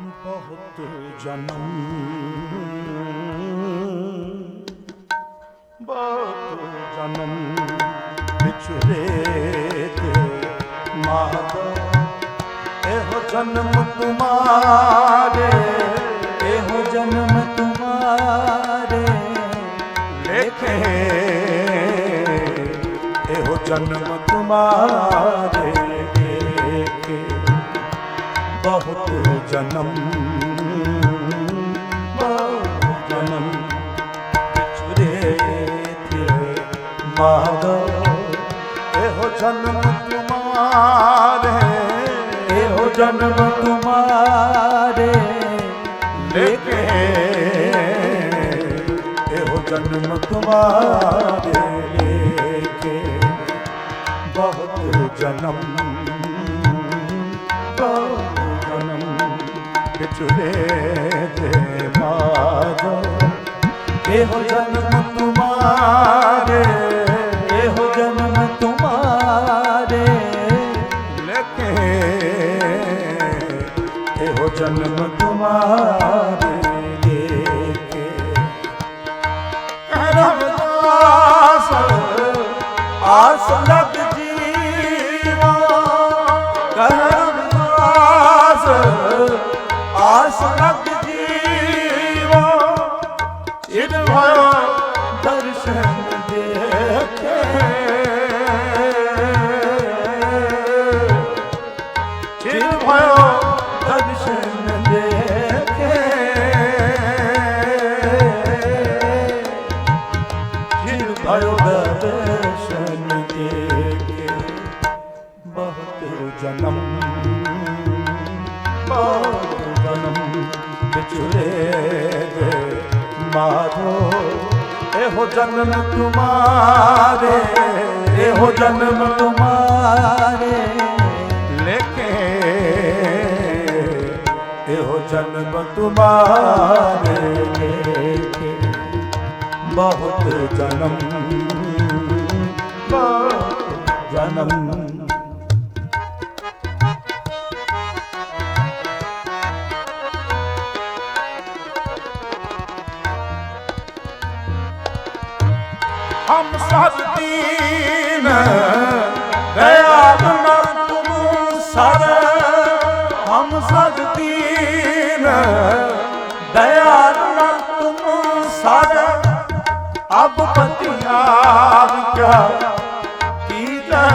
ਬਹੁਤ ਜਨਮ। ਬਹੁਤ ਜਨਮ ਵਿਛੜੇ ਤੇ ਮਾਧੋ ਇਹੋ ਜਨਮ ਤੁਮਾਰੇ ਇਹੋ ਜਨਮ ਤੁਮਾਰੇ ਲੇਖੇ, ਇਹੋ ਜਨਮ ਤੁਮਾਰੇ ਬਹੁਤ ਜਨਮ। ਬਹੁਤ ਜਨਮ। ਵਿਛੜੇ ਥੇ ਮਾਧੋ ਇਹੋ ਜਨਮ ਤੁਮਾਰੇ ਇਹੋ ਜਨਮ ਤੁਮਾਰੇ ਲੇਕੇ ਇਹੋ ਜਨਮ ਤੁਮਾਰੇ ਲੇਕੇ ਬਹੁਤ ਜਨਮ। ਬਹੁਤ ਜਨਮ ਵਿਛੜੇ ਦੇ ਮਾਦੋ ਇਹੋ ਜਨਮ ਤੁਮਾਰੇ, ਇਹੋ ਜਨਮ ਤੁਮਾਰੇ। ਲੇਕੇ ਇਹੋ ਜਨਮ ਤੁਮਾਰੇ ਲੇਕੇ ਰਮਦਾਸ ਆਸ ਲਗ ਆਸ ਲਗ ਜੀਵਾ ਇਦ ਦਰਸ਼ਨ ਦੇਖੇ। ਚਿਰ ਭਇਓ ਦਰਸ਼ਨ ਦੇਖੇ। ਚਿਰ ਭਇਓ ਦਰਸ਼ਨ ਦੇਖੇ। ਬਹੁਤ ਜਨਮ ਵਿਛੜੇ ਦੇ ਮਾਧੋ ਇਹੋ ਜਨਮ ਤੁਮਾਰੇ, ਇਹੋ ਜਨਮ ਤੁਮਾਰੇ। ਲੇਕੇ ਇਹੋ ਜਨਮ ਤੁਮਾਰੇ ਬਹੁਤ ਜਨਮ ਹਮ ਸਭ ਦੀਨ ਦਇਆਲ ਨਾ ਤੁਮ ਸਰ। ਹਮ ਸਭ ਦੀਨ ਦਇਆਲ ਨਾ ਤੁਮ ਸਰ। ਅਬ ਪਤਿਆਰ ਕਿਆ ਕੀਜੈ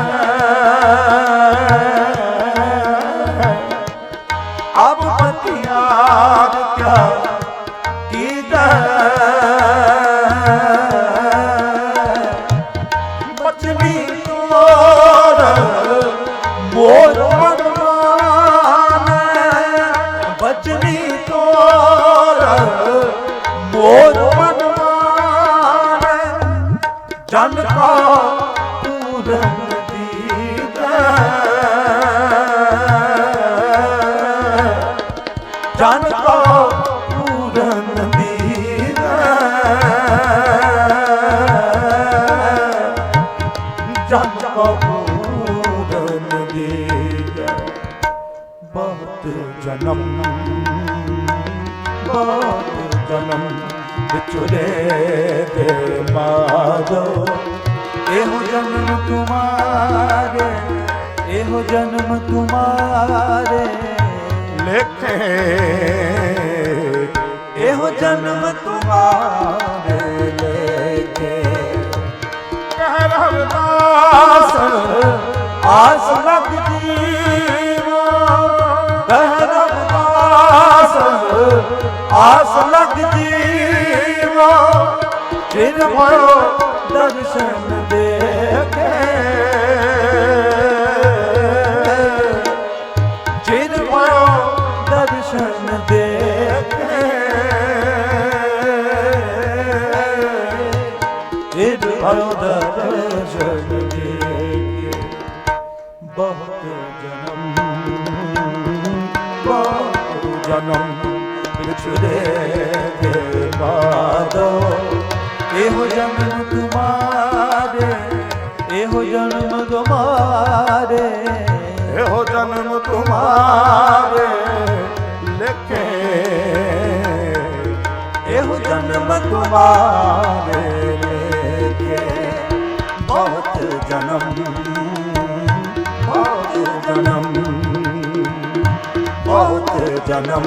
ਜਨਮ। ਬਹੁਤ ਜਨਮ ਵਿਚੁਰੇ ਦੇ ਮਾਦੋ ਇਹੋ ਜਨਮ ਤੁਮਾਰੇ, ਇਹੋ ਜਨਮ ਤੁਮਾਰੇ। ਲੇਖੇ, ਇਹੋ ਜਨਮ ਤੁਮਾਰੇ, ਲੇਖੇ। ਕਹਿ ਰਵਦਾਸ, ਆਸ ਲਗ ਰਵਦਾਸ ਆਸ ਲਗ ਜੀਵਾ। ਜਿਨ ਭਇਓ ਦਰਸ਼ਨ ਦੇਖੇ। ਜਿਨ ਭਇਓ ਦਰਸ਼ਨ ਦੇਖੇ। ਜਿਨ ਭਇਓ ਦਰਸ਼ਨ ਦੇਖੇ। ਬਹੁਤ ਜਨਮ ਜਨਮ ਵਿਛੜੇ ਦੇ ਬਾਦੋ ਇਹੋ ਜਨਮ ਤੁਮਾਰੇ ਇਹੋ ਜਨਮ ਤੁਮਾਰੇ। ਇਹੋ ਜਨਮ ਤੁਮਾਰੇ ਲਿਖੇ। ਇਹੋ ਜਨਮ ਤੁਮਾਰੇ ਬਹੁਤ ਜਨਮ ਬਹੁਤ ਜਨਮ।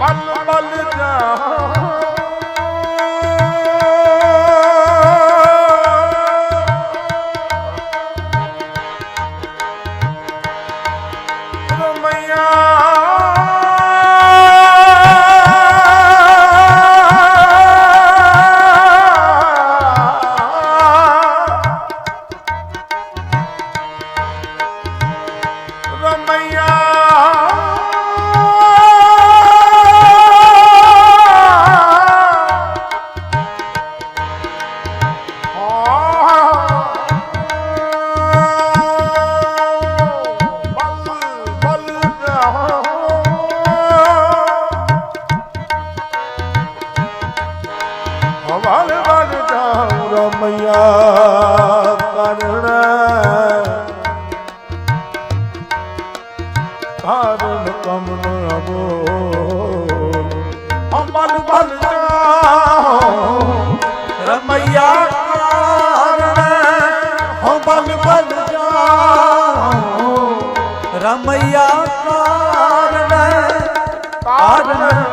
ਮਨ ਮਲ ਜਾ ਰਮਈਆ ਕਾਰਨ ਕਾਰਨ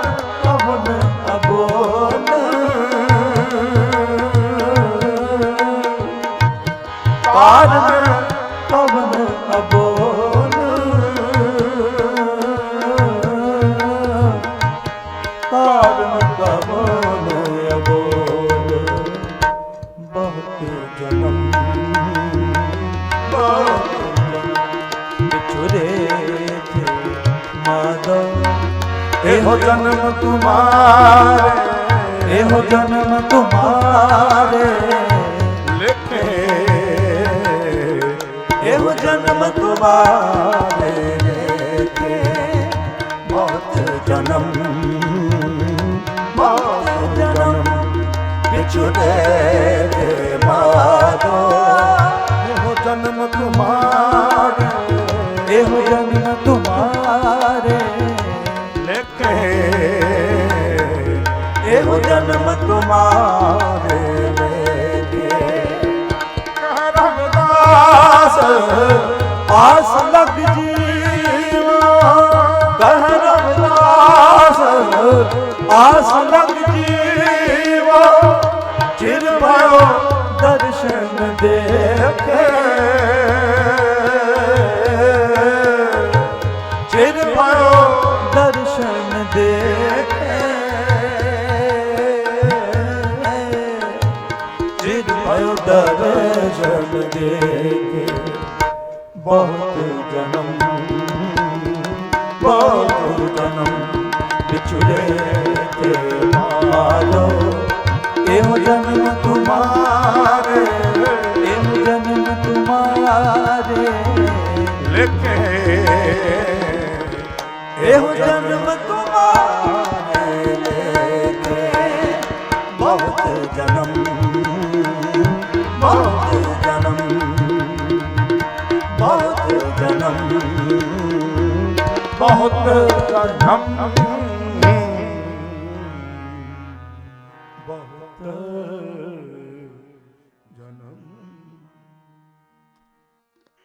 ਜਨਮ ਤੁਮਾਰੇ, ਇਹੋ ਜਨਮ ਤੁਮਾਰੇ। ਲਿਖੇ ਇਹੋ ਜਨਮ ਤੁਮਾਰੇ ਲਿਖੇ ਬਹੁਤ ਜਨਮ ਬਹੁਤ ਜਨਮ ਵਿਛੁੜੇ ਤੇ ਆਸ ਲਗ ਜੀਵਾ ਕਹਿ ਰਵਿਦਾਸ ਆਸ ਲਗ ਜੀਵਾ ਚਿਰ ਭਇਓ ਦਰਸ਼ਨ ਦੇਖੇ। ਚਿਰ ਭਇਓ ਦਰਸ਼ਨ ਦੇਖੇ। ਚਿਰ ਭਇਓ ਦਰਸ਼ਨ ਦੇਖੇ। बहुत जन्म ਰਾਮ